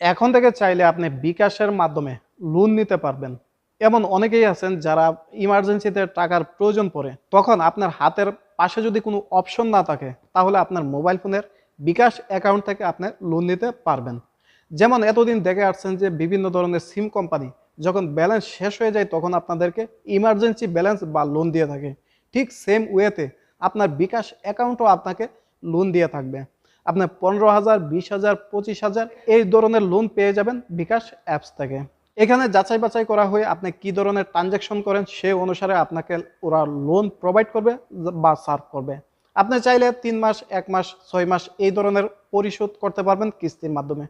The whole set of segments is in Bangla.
এখন থেকে চাইলে আপনি বিকাশের মাধ্যমে লোন নিতে পারবেন। এমন অনেকেই আছেন যারা ইমার্জেন্সিতে টাকার প্রয়োজন পড়ে। তখন আপনার হাতের পাশে যদি কোনো অপশন না থাকে, তাহলে আপনার মোবাইল ফোনের বিকাশ অ্যাকাউন্ট থেকে আপনি লোন নিতে পারবেন। যেমন এতদিন দেখে আসছেন যে বিভিন্ন ধরনের সিম কোম্পানি যখন ব্যালেন্স শেষ হয়ে যায়, তখন আপনাদেরকে ইমার্জেন্সি ব্যালেন্স বা লোন দিয়ে থাকে। ঠিক সেম ওয়েতে আপনার বিকাশ অ্যাকাউন্টও আপনাকে লোন দিয়ে থাকবে। আপনার পনেরো হাজার, বিশ হাজার, পঁচিশ হাজার এই ধরনের লোন পেয়ে যাবেন বিকাশ অ্যাপস থেকে। এখানে যাচাই বাছাই করা হয়ে আপনি কি ধরনের ট্রানজ্যাকশন করেন সে অনুসারে আপনাকে ওরা লোন প্রোভাইড করবে বা সার্ভ করবে। আপনি চাইলে তিন মাস, এক মাস, ছয় মাস এই ধরনের পরিশোধ করতে পারবেন কিস্তির মাধ্যমে।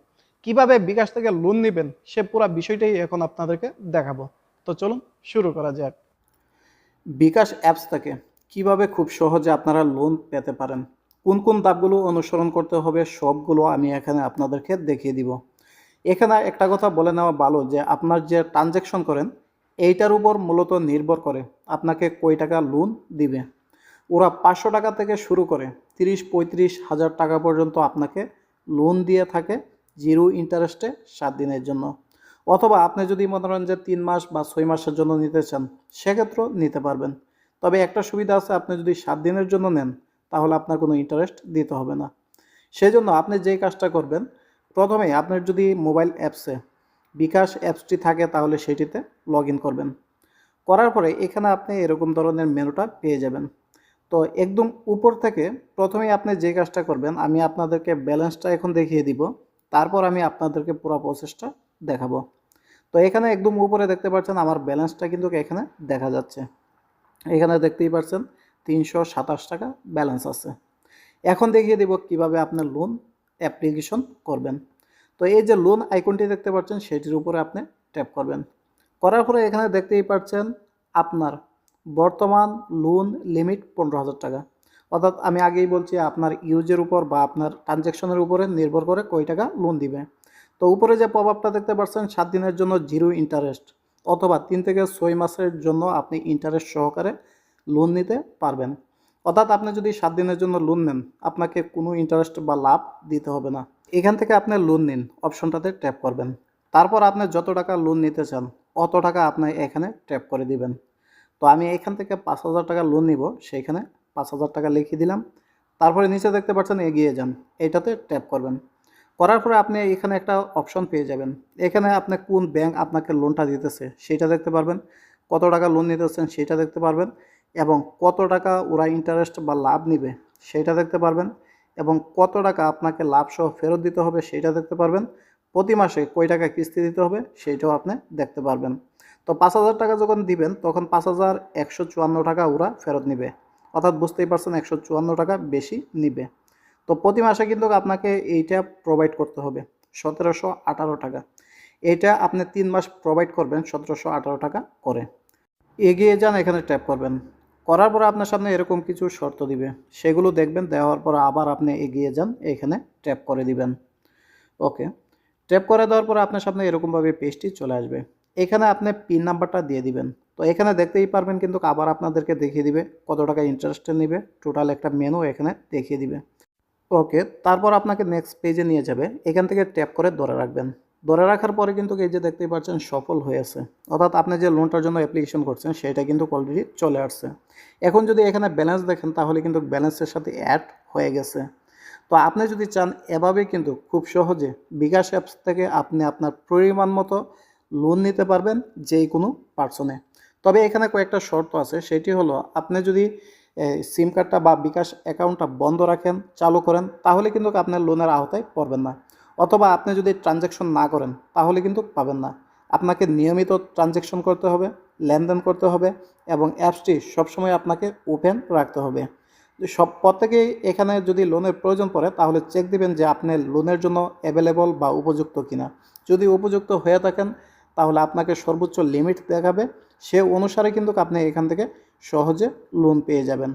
কীভাবে বিকাশ থেকে লোন নেবেন সে পুরো বিষয়টাই এখন আপনাদেরকে দেখাবো। তো চলুন শুরু করা যাক। বিকাশ অ্যাপস থেকে কীভাবে খুব সহজে আপনারা লোন পেতে পারেন? কোন কোন ধাপগুলো অনুসরণ করতে হবে সবগুলো আমি এখানে আপনাদেরকে দেখিয়ে দিব। এখানে একটা কথা বলে নেওয়া ভালো যে আপনার যে ট্রানজ্যাকশন করেন, এইটার উপর মূলত নির্ভর করে আপনাকে কই টাকা লোন দিবে। ওরা পাঁচশো টাকা থেকে শুরু করে তিরিশ, পঁয়ত্রিশ হাজার টাকা পর্যন্ত আপনাকে লোন দিয়ে থাকে জিরো ইন্টারেস্টে সাত দিনের জন্য। অথবা আপনি যদি মনে করেন যে তিন মাস বা ছয় মাসের জন্য নিতে চান, সেক্ষেত্রেও নিতে পারবেন। তবে একটা সুবিধা আছে, আপনি যদি সাত দিনের জন্য নেন তাহলে আপনার কোনো ইন্টারেস্ট দিতে হবে না। সেই জন্য আপনি যেই কাজটা করবেন প্রথমে আপনার যদি মোবাইল অ্যাপসে বিকাশ অ্যাপসটি থাকে তাহলে সেটিতে লগ করবেন। করার পরে এখানে আপনি এরকম ধরনের মেনুটা পেয়ে যাবেন। তো একদম উপর থেকে প্রথমেই আপনি যে কাজটা করবেন, আমি আপনাদেরকে ব্যালেন্সটা এখন দেখিয়ে দিব, তারপর আমি আপনাদেরকে পুরো প্রসেসটা দেখাবো। তো এখানে একদম উপরে দেখতে পাচ্ছেন আমার ব্যালেন্সটা কিন্তু এখানে দেখা যাচ্ছে। এখানে দেখতেই পাচ্ছেন তিনশো সাতাশ টাকা ব্যালেন্স আছে। এখন দেখিয়ে দেব কীভাবে আপনার লোন অ্যাপ্লিকেশন করবেন। তো এই যে লোন আইকনটি দেখতে পাচ্ছেন, সেটির উপরে আপনি ট্যাপ করবেন। করার পরে এখানে দেখতেই পাচ্ছেন আপনার বর্তমান লোন লিমিট পনেরো হাজার টাকা। অর্থাৎ আমি আগেই বলছি, আপনার ইউজের উপর বা আপনার ট্রানজ্যাকশনের উপরে নির্ভর করে কয় টাকা লোন দিবে। তো উপরে যে প্রভাবটা দেখতে পাচ্ছেন, সাত দিনের জন্য জিরো ইন্টারেস্ট অথবা তিন থেকে ছয় মাসের জন্য আপনি ইন্টারেস্ট সহকারে লোন নিতে পারবেন। অর্থাৎ আপনি যদি সাত দিনের জন্য লোন নেন, আপনাকে কোনো ইন্টারেস্ট বা লাভ দিতে হবে না। এখান থেকে আপনি লোন নিন অপশনটাতে ট্যাপ করবেন। তারপর আপনি যত টাকা লোন নিতে চান, অত টাকা আপনি এখানে ট্যাপ করে দিবেন। তো আমি এখান থেকে পাঁচ হাজার টাকা লোন নিব, সেইখানে পাঁচ হাজার টাকা লিখে দিলাম। তারপরে নিচে দেখতে পাচ্ছেন, এগিয়ে যান এইটাতে ট্যাপ করবেন। করার পরে আপনি এখানে একটা অপশন পেয়ে যাবেন। এখানে আপনি কোন ব্যাংক আপনাকে লোনটা দিতেছে, সেটা দেখতে পারবেন। কত টাকা লোন নিতেছেন, সেটা দেখতে পারবেন। এবং কত টাকা ওরা ইন্টারেস্ট বা লাভ নিবে সেটা দেখতে পারবেন এবং কত টাকা আপনাকে লাভ সহ ফেরত দিতে হবে সেটা দেখতে পারবেন। প্রতি মাসে কয় টাকা কিস্তি দিতে হবে সেইটাও আপনি দেখতে পারবেন। তো পাঁচ হাজার টাকা যখন দিবেন, তখন পাঁচ হাজার একশো চুয়ান্ন টাকা ওরা ফেরত নিবে। অর্থাৎ বুঝতেই পারছেন একশো চুয়ান্ন টাকা বেশি নিবে। তো প্রতি মাসে কিন্তু আপনাকে এইটা প্রোভাইড করতে হবে, সতেরোশো আঠারো টাকা। এইটা আপনি তিন মাস প্রোভাইড করবেন সতেরোশো আঠারো টাকা করে। এগিয়ে যান, এখানে ট্যাপ করবেন। করার পরে আপনার সামনে এরকম কিছু শর্ত দিবে। সেগুলো দেখবেন, দেওয়ার পর আবার আপনি এগিয়ে যান, এখানে ট্যাপ করে দিবেন। ওকে। ট্যাপ করে দেওয়ার পরে আপনার সামনে এরকমভাবে পেজটি চলে আসবে। এখানে আপনি পিন নাম্বারটা দিয়ে দিবেন। তো এখানে দেখতেই পারবেন কিন্তু আবার আপনাদেরকে দেখিয়ে দিবে কত টাকা ইন্টারেস্টে নেবে। টোটাল একটা মেনু এখানে দেখিয়ে দিবে। ওকে। তারপর আপনাকে নেক্সট পেজে নিয়ে যাবে। এখান থেকে ট্যাপ করে ধরে রাখবেন। ধরে রাখার পরে কিন্তু এই যে দেখতেই পাচ্ছেন সফল হয়েছে অর্থাৎ আপনি যে লোনটার জন্য অ্যাপ্লিকেশন করছেন, সেটা কিন্তু অলরেডি চলে আসছে। এখন যদি এখানে ব্যালেন্স দেখেন, তাহলে কিন্তু ব্যালেন্সের সাথে অ্যাড হয়ে গেছে। তো আপনি যদি চান, এভাবে কিন্তু খুব সহজে বিকাশ অ্যাপস থেকে আপনি আপনার পরিমাণ মতো লোন নিতে পারবেন যেই কোনো পার্সনে তবে এখানে কয়েকটা শর্ত আছে। সেটি হলো, আপনি যদি সিম কার্ডটা বা বিকাশ অ্যাকাউন্টটা বন্ধ রাখেন, চালু করেন, তাহলে কিন্তু আপনার লোনের আওতায় পড়বেন না। অথবা আপনি যদি ট্রানজ্যাকশন না করেন, তাহলে কিন্তু পাবেন না। আপনাকে নিয়মিত ট্রানজ্যাকশন করতে হবে, লেনদেন করতে হবে এবং অ্যাপসটি সবসময় আপনাকে ওপেন রাখতে হবে। সব প্রত্যেকেই এখানে যদি লোনের প্রয়োজন পড়ে, তাহলে চেক দিবেন যে আপনি লোনের জন্য অ্যাভেলেবল বা উপযুক্ত কিনা। যদি উপযুক্ত হয়ে থাকেন, তাহলে আপনাকে সর্বোচ্চ লিমিট দেখাবে। সে অনুসারে কিন্তু আপনি এখান থেকে সহজে লোন পেয়ে যাবেন।